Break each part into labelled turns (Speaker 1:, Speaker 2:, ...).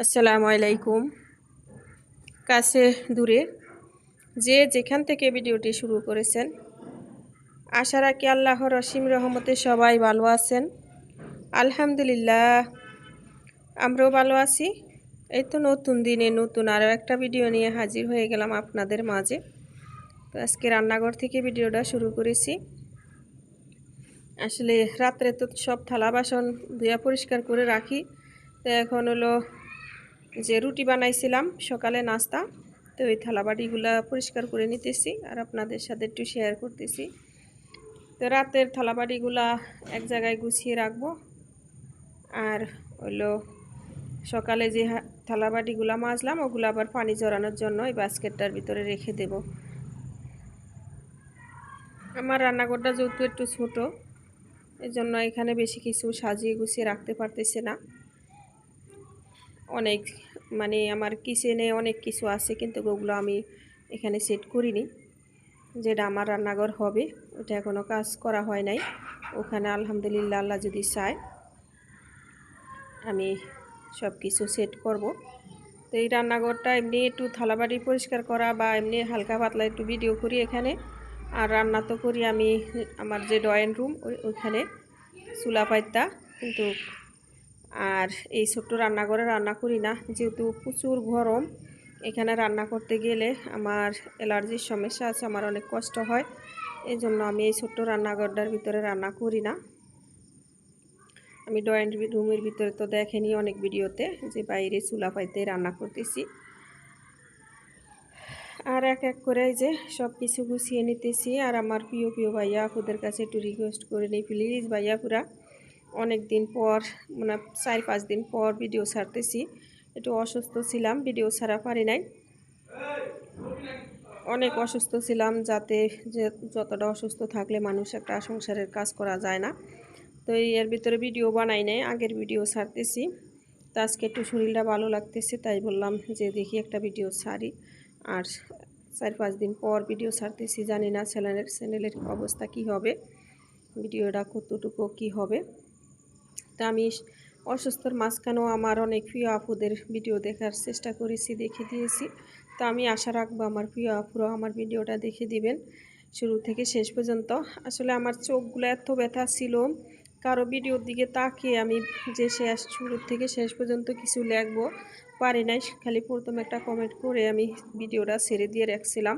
Speaker 1: আসসালামু আলাইকুম। কাছে দূরে যে যেখান থেকে ভিডিওটি শুরু করেছেন, আশা রাখি আল্লাহর অসীম রহমতে সবাই ভালো আছেন। আলহামদুলিল্লাহ, আমরাও ভালো আছি। এই তো নতুন দিনে নতুন আরও একটা ভিডিও নিয়ে হাজির হয়ে গেলাম আপনাদের মাঝে। তো আজকে রান্নাঘর থেকে ভিডিওটা শুরু করেছি। আসলে রাত্রে তো সব থালা বাসন ধুয়া পরিষ্কার করে রাখি। তো এখন হলো যে রুটি বানাইছিলাম, সকালে নাস্তা, তো ওই থালাবাটিগুলা পরিষ্কার করে নিতেছি আর আপনাদের সাথে একটু শেয়ার করতেছি। তো রাতের থালাবাটিগুলা এক জায়গায় গুছিয়ে রাখব। আর হলো সকালে যে থালাবাটিগুলা মাজলাম, ওগুলো আবার পানি জড়ানোর জন্য এই বাস্কেটটার ভিতরে রেখে দেব। আমার রান্নাঘরটা যেহেতু একটু ছোট এই জন্য এখানে বেশি কিছু সাজিয়ে গুছিয়ে রাখতে পারতেছে না। অনেক মানে আমার কিচেনে অনেক কিছু আছে, কিন্তু ওগুলো আমি এখানে সেট করিনি। যেটা আমার রান্নাঘর হবে, ওটা এখনও কাজ করা হয় নাই। ওখানে আলহামদুলিল্লাহ আল্লাহ যদি চায়, আমি সব কিছু সেট করব। তো এই রান্নাঘরটা এমনি একটু থালাবাড়ি পরিষ্কার করা বা এমনি হালকা পাতলা একটু ভিডিও করি এখানে। আর রান্না তো করি আমি আমার যে ড্রয়িং রুম ওইখানে চুলা পাইতা, কিন্তু আর এই ছোট্ট রান্নাঘরে রান্না করি না, যেহেতু প্রচুর গরম, এখানে রান্না করতে গেলে আমার অ্যালার্জির সমস্যা আছে, আমার অনেক কষ্ট হয় এই জন্য আমি এই ছোট্ট রান্নাঘরটার ভিতরে রান্না করি না। আমি ড্রয়িং রুমের ভিতরে তো দেখেনি অনেক ভিডিওতে যে বাইরে চুলা পাইতে রান্না করতেছি। আর এক এক করে যে সব কিছু গুছিয়ে নিতেছি, আর আমার প্রিয় প্রিয় ভাইয়া আপুদের কাছে একটু রিকোয়েস্ট করে নিই প্লিজ ভাইয়া পুরা অনেক দিন পর মানে চার পাঁচ দিন পর ভিডিও ছাড়তেছি। একটু অসুস্থ ছিলাম ভিডিও ছাড়া পারি নাই। অনেক অসুস্থ ছিলাম যাতে যে যতটা অসুস্থ থাকলে মানুষ একটা সংসারের কাজ করা যায় না। তো এর ভিতরে ভিডিও বানাই নাই, আগের ভিডিও ছাড়তেছি। তো আজকে একটু শরীরটা ভালো লাগতেছে, তাই বললাম যে দেখি একটা ভিডিও ছাড়ি। আর চার পাঁচ দিন পর ভিডিও ছাড়তেছি, জানি না চ্যানেলের চ্যানেলের অবস্থা কি হবে ভিডিওটা কতটুকু কি হবে। তা আমি অসুস্থর মাঝখানেও আমার অনেক প্রিয় আপুদের ভিডিও দেখার চেষ্টা করেছি দেখে দিয়েছি। তো আমি আশা রাখব আমার প্রিয় আপুরাও আমার ভিডিওটা দেখে দিবেন। শুরু থেকে শেষ পর্যন্ত। আসলে আমার চোখগুলো এত ব্যথা ছিল, কারও ভিডিওর দিকে তাকিয়ে আমি যে শেষ শুরু থেকে শেষ পর্যন্ত কিছু লিখব পারি নাই, খালি প্রথম একটা কমেন্ট করে আমি ভিডিওটা ছেড়ে দিয়ে রাখছিলাম।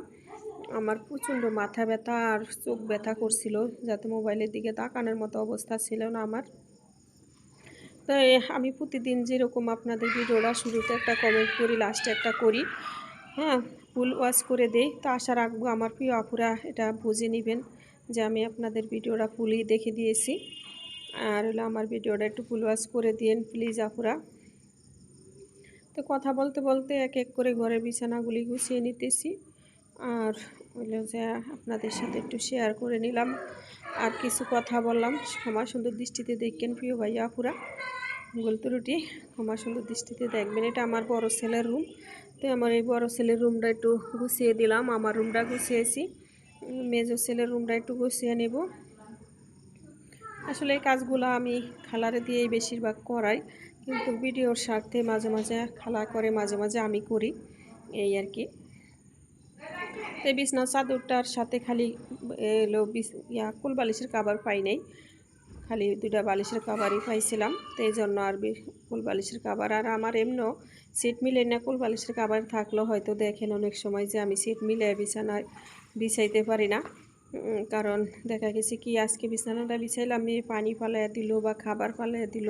Speaker 1: আমার প্রচণ্ড মাথা ব্যথা আর চোখ ব্যথা করছিল, যাতে মোবাইলের দিকে তাকানোর মতো অবস্থা ছিল না আমার। তাই আমি প্রতিদিন যেরকম আপনাদের ভিডিওটা শুরুতে একটা কমেন্ট করি লাস্টে একটা করি হ্যাঁ ফুল ওয়াশ করে দেই। তো আশা রাখব আমার প্রিয় আপুরা এটা বুঝে নেবেন যে আমি আপনাদের ভিডিওটা ফুলই দেখে দিয়েছি। আর হলো আমার ভিডিওটা একটু ফুল ওয়াশ করে দিন প্লিজ আপুরা। তো কথা বলতে বলতে এক এক করে ঘরের বিছানাগুলি গুছিয়ে নিতেছি। আর হলো যে, আপনাদের সাথে একটু শেয়ার করে নিলাম। আর কিছু কথা বললাম। ক্ষমা সুন্দর দৃষ্টিতে দেখবেন প্রিয় ভাইয়া আপুরা। ভুল ত্রুটি, ক্ষমা সুন্দর দৃষ্টিতে দেখবেন। এটা আমার বড় ছেলের রুম তো আমার এই বড় ছেলের রুমটা একটু গুছিয়ে দিলাম। আমার রুমটা গুছিয়েছি। মেজো ছেলের রুমটা একটু গুছিয়ে নেব। আসলে এই কাজগুলো আমি খালারে দিয়েই বেশিরভাগ করাই। কিন্তু ভিডিওর স্বার্থে মাঝে মাঝে খালা করে, মাঝে মাঝে আমি করি। এই আর কি। তো বিছনা চাদরটার সাথে খালি এলো ইয়া কুল বালিশের কাবার পাই নাই। খালি দুটা বালিশের কাবারই পাইছিলাম। তো এই জন্য আর কুল বালিশের কাবার আর আমার এমনও সিট মিলে না, কুল বালিশের কাবার থাকলেও হয়তো দেখেন অনেক সময় যে আমি সিট মিলে বিছানায় বিছাইতে পারি না। কারণ দেখা গেছে কি, আজকে বিছানাটা বিছাইলাম পানি ফালাইয়া দিল বা খাবার ফালাইয়া দিল,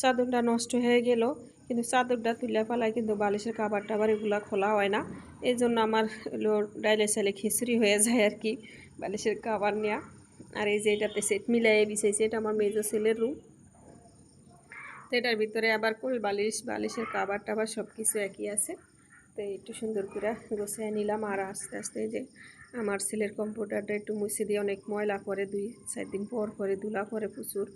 Speaker 1: চাদরটা নষ্ট হয়ে গেল। কিন্তু চাদরটা তুলে ফেলায় কিন্তু বালিশের কাবার টাবার এগুলো খোলা হয় না। এই জন্য আমার ডাইলে সাইলে খিচুড়ি হয়ে যায় আর কি বালিশের কাবার নেওয়া আর এই যে এটাতে সেট মিলাই বিছাইছে, এটা আমার মেজো ছেলের রুম। তো এটার ভিতরে আবার কোল বালিশ, বালিশের কাবার টাবার সব কিছু একই আছে। তো একটু সুন্দর করে গোছায় নিলাম আর আস্তে আস্তে যে আমার ছেলের কম্পিউটারটা একটু মুছে দিয়ে অনেক ময়লা পরে, দুই চার দিন পর পরে ধুলা পরে প্রচুর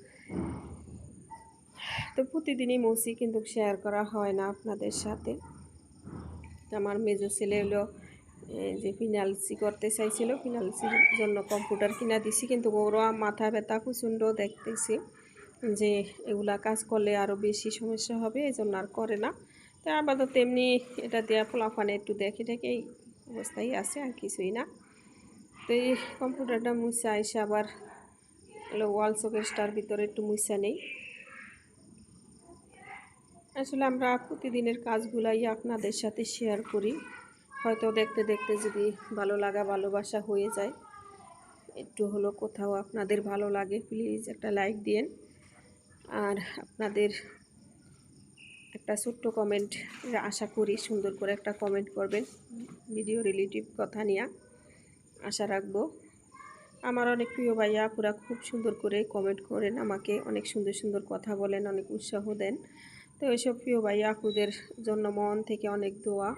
Speaker 1: তো প্রতিদিনই মুছি কিন্তু শেয়ার করা হয় না আপনাদের সাথে। আমার মেজো ছেলে হলো যে ফিনালসি করতে চাইছিল ফিনালসির জন্য কম্পিউটার কিনা দিছি, কিন্তু ওরা মাথা ব্যথা প্রচণ্ড দেখতেছি যে এগুলা কাজ করলে আরও বেশি সমস্যা হবে এই জন্য আর করে না। তো আপাতত এমনি এটা দেওয়া ফলাফানে একটু দেখে দেখে এই অবস্থায় আছে, আর কিছুই না। তো এই কম্পিউটারটা মুছে আইসে আবার ওয়াল শোকেসটার ভিতরে একটু মুছে নেই। আসলে আমরা প্রতিদিনের কাজগুলাই আপনাদের সাথে শেয়ার করি। হয়তো দেখতে দেখতে যদি ভালো লাগা, ভালোবাসা হয়ে যায়, একটু হলো কোথাও আপনাদের ভালো লাগে প্লিজ একটা লাইক দিন আর আপনাদের একটা ছোট্ট কমেন্ট আশা করি সুন্দর করে একটা কমেন্ট করবেন। ভিডিও রিলেটিভ কথা নিয়ে আশা রাখব। আমার অনেক প্রিয় ভাইয়া আপুরা খুব সুন্দর করে কমেন্ট করেন, আমাকে অনেক সুন্দর সুন্দর কথা বলেন, অনেক উৎসাহ দেন। তো এইসব প্রিয় ভাই, আপুদের জন্য মন থেকে অনেক দোয়া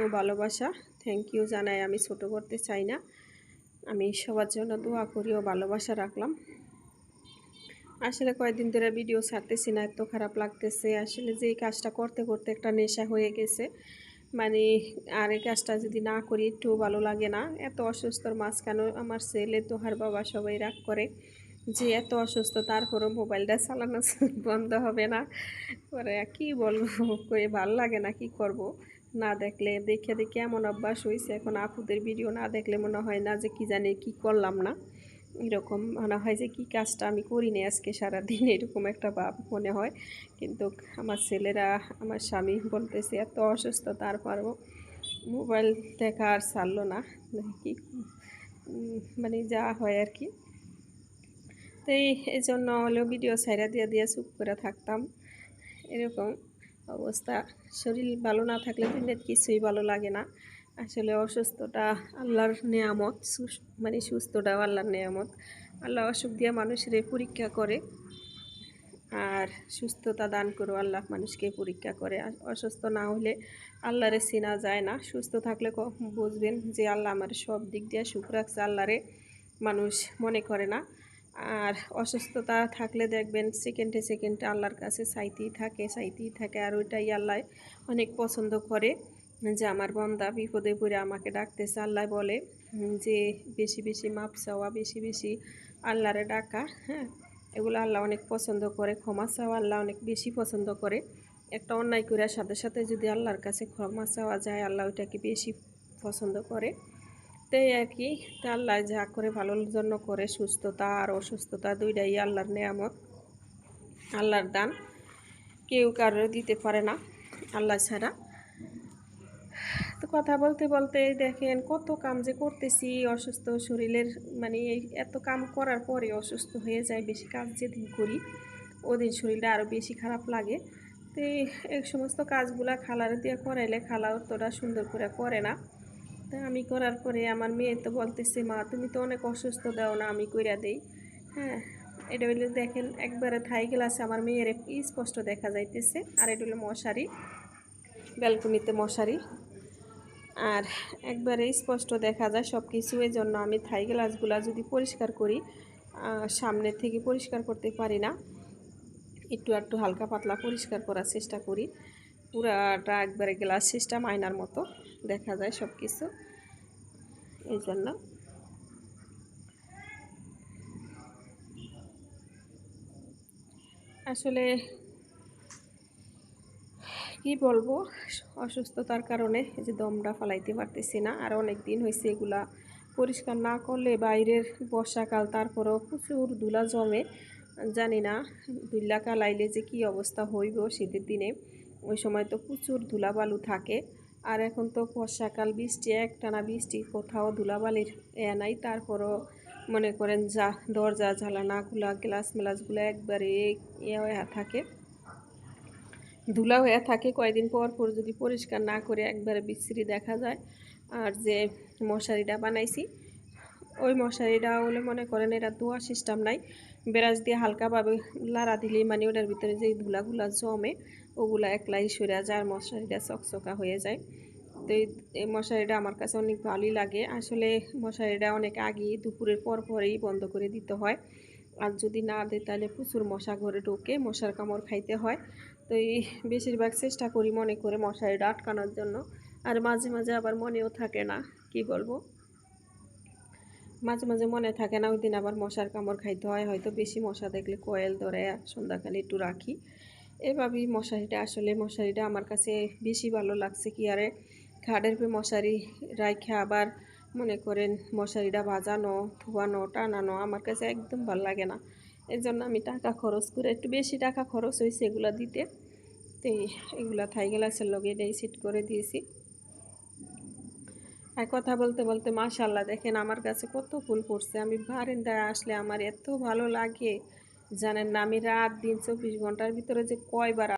Speaker 1: ও ভালোবাসা। থ্যাংক ইউ জানাই, আমি ছোট করতে চাই না। আমি সবার জন্য দোয়া করি ও ভালোবাসা রাখলাম। আসলে কয়েকদিন ধরে ভিডিও ছাড়তেছি না, এত খারাপ লাগতেছে। আসলে যে কাজটা করতে করতে একটা নেশা হয়ে গেছে। মানে আর এই কাজটা যদি না করি একটু ভালো লাগে না। এত অসুস্থর মাঝখানেও আমার ছেলে, তোহার বাবা সবাই রাগ করে। যে এত অসুস্থ, তারপরও মোবাইলটা চালানো বন্ধ হবে না। পরে কি বলব করে ভালো লাগে না, কি করব? না দেখলে, দেখে দেখে এমন অভ্যাস হয়েছে এখন আপুদের ভিডিও না দেখলে মনে হয় না যে কি জানি কি করলাম না। এরকম মনে হয় যে কি কাজটা আমি করি করিনি আজকে সারাদিন, এরকম একটা ভাব মনে হয়। কিন্তু আমার ছেলেরা, আমার স্বামী বলতেছে, এত অসুস্থ, তারপরও মোবাইল দেখা আর ছাড়লো না। কি মানে যা হয় আর কি। তো এই জন্য হলেও ভিডিও সাইরা দিয়ে দিয়ে চুপ করে থাকতাম। এরকম অবস্থা। শরীর ভালো না থাকলে দিনের কিছুই ভালো লাগে না। আসলে অসুস্থতা আল্লাহর নেয়ামত মানে সুস্থটাও আল্লাহর নেয়ামত। আল্লাহ অসুখ দিয়ে মানুষের পরীক্ষা করে। আর সুস্থতা দান করো, আল্লাহ মানুষকে পরীক্ষা করে। অসুস্থ না হলে আল্লাহরে চেনা যায় না। সুস্থ থাকলে বুঝবেন যে আল্লাহ আমার সব দিক দিয়ে সুখ রাখছে। আল্লাহরে মানুষ মনে করে না। আর অসুস্থতা থাকলে দেখবেন সেকেন্ডে সেকেন্ডে আল্লাহর কাছে চাইতেই থাকে চাইতেই থাকে। আর ওইটাই আল্লাহ অনেক পছন্দ করে যে আমার বন্দা বিপদে পড়ে আমাকে ডাকতেছে। আল্লাহ বলে যে বেশি বেশি মাপ চাওয়া, বেশি বেশি আল্লাহরে ডাকা হ্যাঁ? এগুলো আল্লাহ অনেক পছন্দ করে। ক্ষমা চাওয়া আল্লাহ অনেক বেশি পছন্দ করে। একটা অন্যায় করার সাথে সাথে যদি আল্লাহর কাছে ক্ষমা চাওয়া যায়, আল্লাহ ওইটাকে বেশি পছন্দ করে। তাই আর কি। তা আল্লাহ যা করে ভালোর জন্য করে, সুস্থতা আর অসুস্থতা দুইটাই আল্লাহর নেয়ামত, আল্লাহর দান। কেউ কারও দিতে পারে না আল্লাহ ছাড়া। তো কথা বলতে বলতে দেখেন কত কাম যে করতেছি, অসুস্থ শরীরের মানে এত কাম করার পরে অসুস্থ হয়ে যায় বেশি কাজ যেদিন করি, ওদিন শরীরটা আরও বেশি খারাপ লাগে। তো এই সমস্ত কাজগুলা খালার দিয়ে করাইলে খালা অতটা সুন্দর করে করে না। তা আমি করার পরে আমার মেয়ে তো বলতেছে, মা, তুমি তো অনেক অসুস্থ, দাও না, আমি কইরা দেই। হ্যাঁ এটা হইলে দেখেন, একবারে থাই গেলাসে আমার মেয়ের স্পষ্ট দেখা যাইতেছে। আর এটা হলো মশারি, ব্যালকনিতে মশারি। আর একবারে স্পষ্ট দেখা যায় সব কিছু এই জন্য আমি থাই গ্লাসগুলো যদি পরিষ্কার করি সামনে থেকে পরিষ্কার করতে পারি না, একটু একটু হালকা পাতলা পরিষ্কার করার চেষ্টা করি। পুরাটা একবারে গ্লাস সিস্টেম আয়নার মতো। দেখা যায় সব কিছু এই জন্য। আসলে কি বলব, অসুস্থতার কারণে এই যে দমটা ফালাইতে পারতেছি না। আর অনেক দিন হয়েছে এগুলা পরিষ্কার না করলে বাইরের বর্ষাকাল, তারপরও প্রচুর ধুলা জমে। জানি না দুল্লা কালাইলে যে কি অবস্থা হইব শীতের দিনে। ওই সময় তো প্রচুর ধুলাবালু থাকে। আর এখন তো বর্ষাকাল, বৃষ্টি, একটানা বৃষ্টি, কোথাও ধুলাবালির এ নাই। তারপরও মনে করেন যা, দরজা ঝালানাগুলা গ্লাস মেলাসগুলো একবারে ইয়ে থাকে। ধুলা হয়ে থাকে কয়েকদিন পর পর যদি পরিষ্কার না করে একবারে বিশ্রী দেখা যায়। আর যে মশারিটা বানাইছি, ওই মশারিটা হলে মনে করেন এটা ধোয়া সিস্টেম নাই। বেরাজ দিয়ে হালকাভাবে লাড়া দিলেই মানে ওটার ভিতরে যে ধুলাগুলা জমে ওগুলা একলাই সরে যায় আর মশারিটা চকচকা হয়ে যায়। তো এই মশারিটা আমার কাছে অনেক ভালোই লাগে। আসলে মশারিটা অনেক আগেই দুপুরের পর পরেই বন্ধ করে দিতে হয়। আর যদি না দেয় তাহলে প্রচুর মশা ঘরে ঢোকে, মশার কামড় খাইতে হয়। তো এই বেশিরভাগ চেষ্টা করি মনে করে মশারিটা আটকানোর জন্য। আর মাঝে মাঝে আবার মনেও থাকে না, কি বলব? মাঝে মাঝে মনে থাকে না, ওই দিন আবার মশার কামড় খাইতে হয়। হয়তো বেশি মশা দেখলে কয়েল ধরে সন্ধ্যাকালে একটু রাখি। এভাবেই মশারিটা, আসলে মশারিটা আমার কাছে বেশি ভালো লাগছে কি আরে? খাটের পে মশারি রাইখা আবার মনে করেন মশারিটা বাজানো, ধোয়ানো, টানানো আমার কাছে একদম ভালো লাগে না। এই জন্য আমি টাকা খরচ করে, একটু বেশি টাকা খরচ হয়েছে এগুলো দিতে। তো এগুলা থাই গ্লাসের লগে এটাই সেট করে দিয়েছি। আর কথা বলতে বলতে মাশাল্লাহ দেখেন আমার কাছে কত ফুল ফুটছে। আমি বারিন্দায় আসলে আমার এত ভালো লাগে। জানেন না আমি রাত দিন চব্বিশ ঘণ্টার ভিতরে যে কয়বার